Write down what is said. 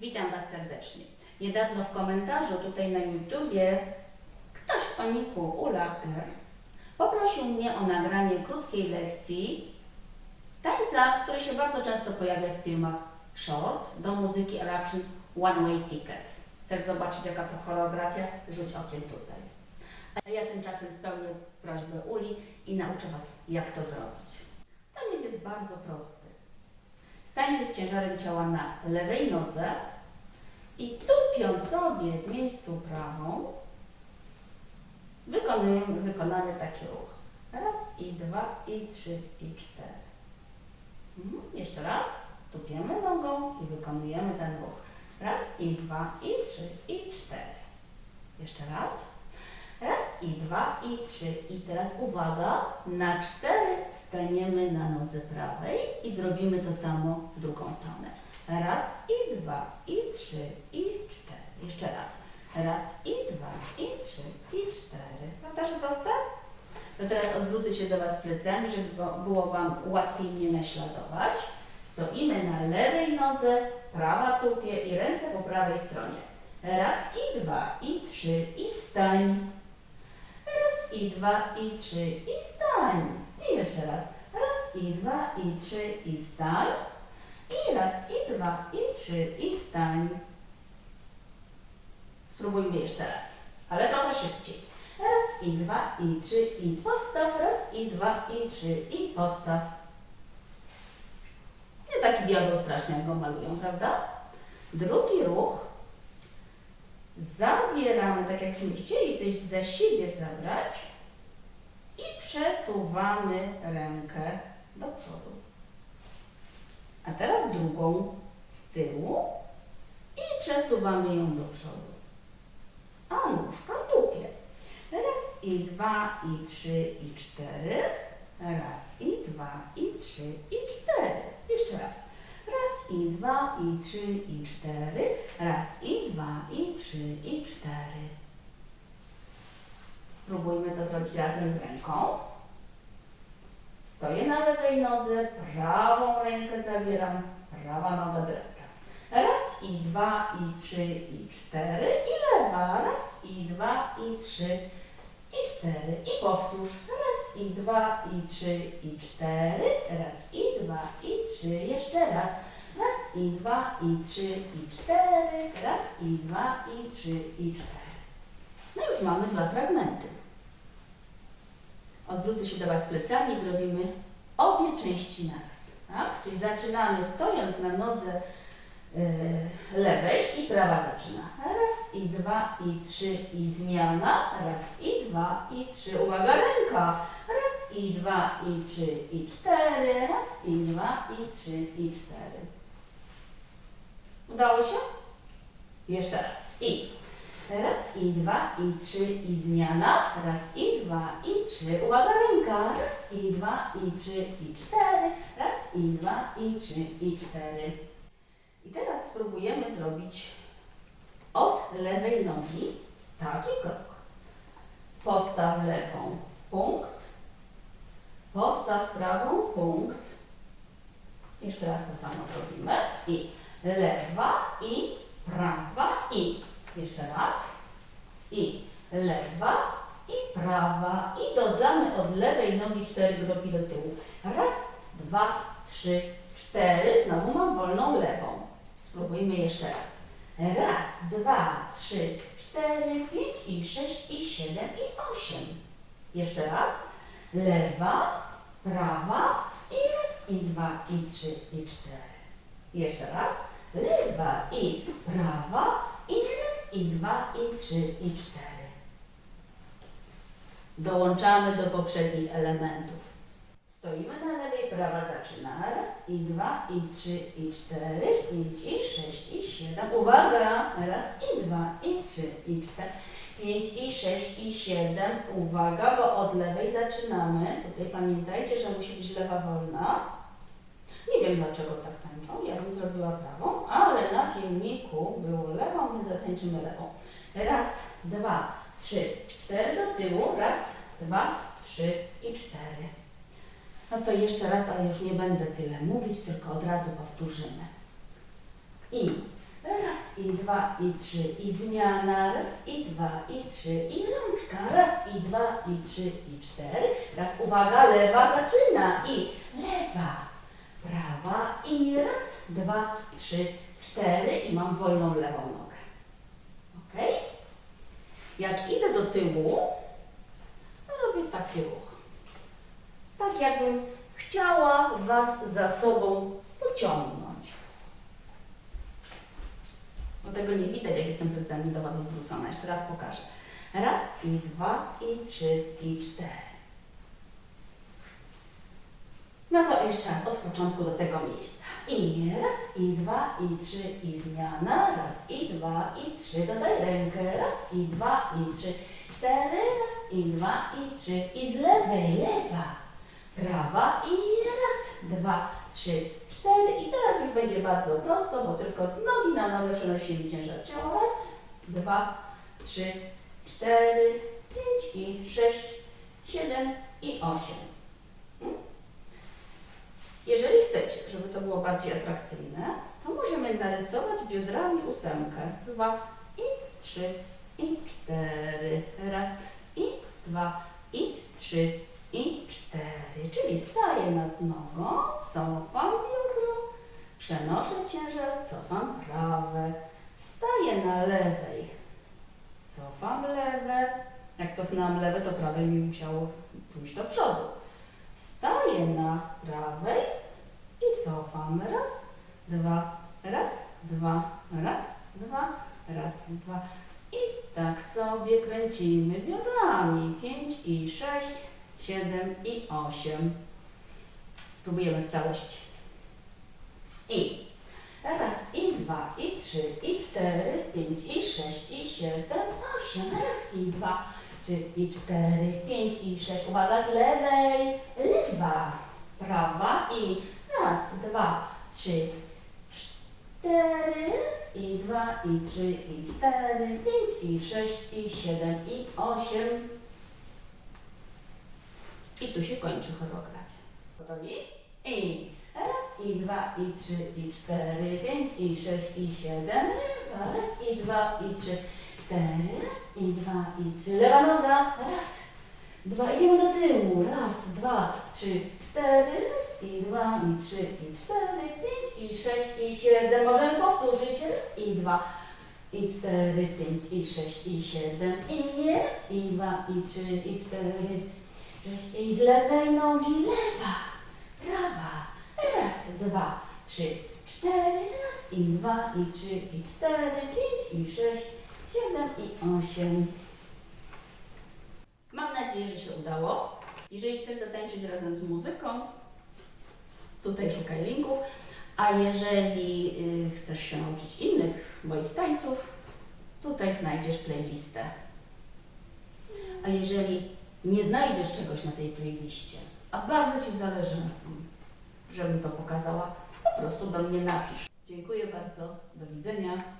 Witam Was serdecznie. Niedawno w komentarzu tutaj na YouTubie ktoś o niku Ula R poprosił mnie o nagranie krótkiej lekcji tańca, który się bardzo często pojawia w filmach short do muzyki Eruption One Way Ticket. Chcesz zobaczyć jaka to choreografia? Rzuć okiem tutaj. A ja tymczasem spełnię prośbę Uli i nauczę Was jak to zrobić. Taniec jest bardzo prosty. Stańcie z ciężarem ciała na lewej nodze i tupiąc sobie w miejscu prawą, wykonujemy, taki ruch. Raz i dwa i trzy i cztery. Mhm. Jeszcze raz. Tupiemy nogą i wykonujemy ten ruch. Raz i dwa i trzy i cztery. Jeszcze raz. Raz i dwa i trzy. I teraz uwaga, na cztery staniemy na nodze prawej i zrobimy to samo w drugą stronę. Raz i dwa i trzy i cztery. Jeszcze raz. Raz i dwa i trzy i cztery. Prawda, proste? To teraz odwrócę się do Was plecami, żeby było Wam łatwiej mnie naśladować. Stoimy na lewej nodze, prawa tupie i ręce po prawej stronie. Raz i dwa i trzy i stań. Raz i dwa i trzy i stań. I jeszcze raz. Raz i dwa i trzy i stań. I raz i dwa i trzy i stań. Spróbujmy jeszcze raz, ale trochę szybciej. Raz i dwa i trzy i postaw. Raz i dwa i trzy i postaw. Nie taki diabeł strasznie jak go malują, prawda? Drugi ruch zabieramy, tak jakbyśmy chcieli coś za siebie zabrać przesuwamy rękę do przodu. A teraz drugą z tyłu i przesuwamy ją do przodu. A nóżka tupie. Raz i dwa i trzy i cztery. Raz i dwa i trzy i cztery. Jeszcze raz. Raz i dwa i trzy i cztery. Raz i dwa i trzy i cztery. Spróbujmy to zrobić razem z ręką. Stoję na lewej nodze, prawą rękę zabieram, prawa noga drewka. Raz i dwa i trzy i cztery i lewa. Raz i dwa i trzy i cztery. I powtórz. Raz i dwa i trzy i cztery. Raz i dwa i trzy. Jeszcze raz. Raz i dwa i trzy i cztery. Raz i dwa i trzy i cztery. No już mamy dwa fragmenty. Odwrócę się do Was plecami i zrobimy obie części naraz. Tak? Czyli zaczynamy stojąc na nodze y, lewej i prawa zaczyna. Raz i dwa i trzy i zmiana. Raz i dwa i trzy. Uwaga, ręka. Raz i dwa i trzy i cztery. Raz i dwa i trzy i cztery. Udało się? Jeszcze raz. I raz i dwa i trzy i zmiana. Raz i dwa i trzy. Uwaga, ręka. Raz i dwa i trzy i cztery. Raz i dwa i trzy i cztery. I teraz spróbujemy zrobić od lewej nogi taki krok. Postaw lewą, punkt. Postaw prawą, punkt. Jeszcze raz to samo zrobimy. I lewa, i prawa, i. Jeszcze raz. I lewa, i prawa. I dodamy od lewej nogi cztery kroki do tyłu. Raz, dwa, trzy, cztery. Znowu mam wolną lewą. Spróbujmy jeszcze raz. Raz, dwa, trzy, cztery, pięć i sześć i siedem i osiem. Jeszcze raz. Lewa, prawa i raz, i dwa, i trzy, i cztery. Jeszcze raz. Lewa i prawa i raz, i dwa, i trzy, i cztery. Dołączamy do poprzednich elementów. Stoimy na lewej, prawa zaczyna. Raz i dwa i trzy i cztery, pięć i sześć i siedem. Uwaga! Raz i dwa i trzy i cztery, pięć i sześć i siedem. Uwaga, bo od lewej zaczynamy. Tutaj pamiętajcie, że musi być lewa wolna. Nie wiem dlaczego tak Ja bym zrobiła prawą, ale na filmiku było lewą, więc zatańczymy lewą. Raz, dwa, trzy, cztery do tyłu. Raz, dwa, trzy i cztery. No to jeszcze raz, ale już nie będę tyle mówić, tylko od razu powtórzymy. I raz, i dwa, i trzy, i zmiana. Raz, i dwa, i trzy, i rączka. Raz, i dwa, i trzy, i cztery. Teraz uwaga, lewa zaczyna. I lewa, prawa. I raz, dwa, trzy, cztery. I mam wolną lewą nogę. Ok? Jak idę do tyłu, robię taki ruch. Tak jakbym chciała Was za sobą pociągnąć. Bo tego nie widać, jak jestem plecami do Was odwrócona. Jeszcze raz pokażę. Raz, i dwa, i trzy, i cztery. No to jeszcze raz od początku do tego miejsca. I raz, i dwa, i trzy, i zmiana. Raz, i dwa, i trzy. Dodaj rękę. Raz, i dwa, i trzy, cztery. Raz, i dwa, i trzy. I z lewej, lewa. Prawa i raz, dwa, trzy, cztery. I teraz już będzie bardzo prosto, bo tylko z nogi na nogę przenosimy ciężar ciała. Raz, dwa, trzy, cztery, pięć i sześć, siedem i osiem. Jeżeli chcecie, żeby to było bardziej atrakcyjne, to możemy narysować biodrami ósemkę. Dwa i trzy i cztery. Raz i dwa i trzy i cztery. Czyli staję nad nogą, cofam biodro, przenoszę ciężar, cofam prawe. Staję na lewej, cofam lewe. Jak cofnęłam lewe, to prawe mi musiało pójść do przodu. Staję na prawej i cofam. Raz, dwa, raz, dwa, raz, dwa, raz, dwa. I tak sobie kręcimy biodrami. Pięć i sześć, siedem i osiem. Spróbujemy w całości. I raz, i dwa, i trzy, i cztery, pięć, i sześć, i siedem, osiem. Raz, i dwa, trzy, i cztery, pięć, i sześć. Uwaga, z lewej, lewa, prawa i raz, dwa, trzy, cztery, i dwa, i trzy, i cztery, pięć, i sześć, i siedem, i osiem. I tu się kończy choreografia. Gotowi? I raz, i dwa, i trzy, i cztery, pięć, i sześć, i siedem. Raz, i dwa, i trzy, cztery, raz, i dwa, i trzy. Lewa noga, raz, dwa, idziemy do tyłu. Raz, dwa, trzy, cztery, raz, i dwa, i trzy, i cztery, pięć, i sześć, i siedem. Możemy powtórzyć. Raz, i dwa, i cztery, pięć, i sześć, i siedem. I raz, i dwa, i trzy, i cztery, Sześć i z lewej nogi lewa, prawa. Raz, dwa, trzy, cztery. Raz i dwa, i trzy, i cztery, pięć, i sześć, siedem, i osiem. Nadzieję, że się udało. Jeżeli chcesz zatańczyć razem z muzyką, tutaj szukaj linków. A jeżeli y, chcesz się nauczyć innych moich tańców, tutaj znajdziesz playlistę. A jeżeli nie znajdziesz czegoś na tej playliście, a bardzo Ci zależy na tym, żebym to pokazała, po prostu do mnie napisz. Dziękuję bardzo. Do widzenia.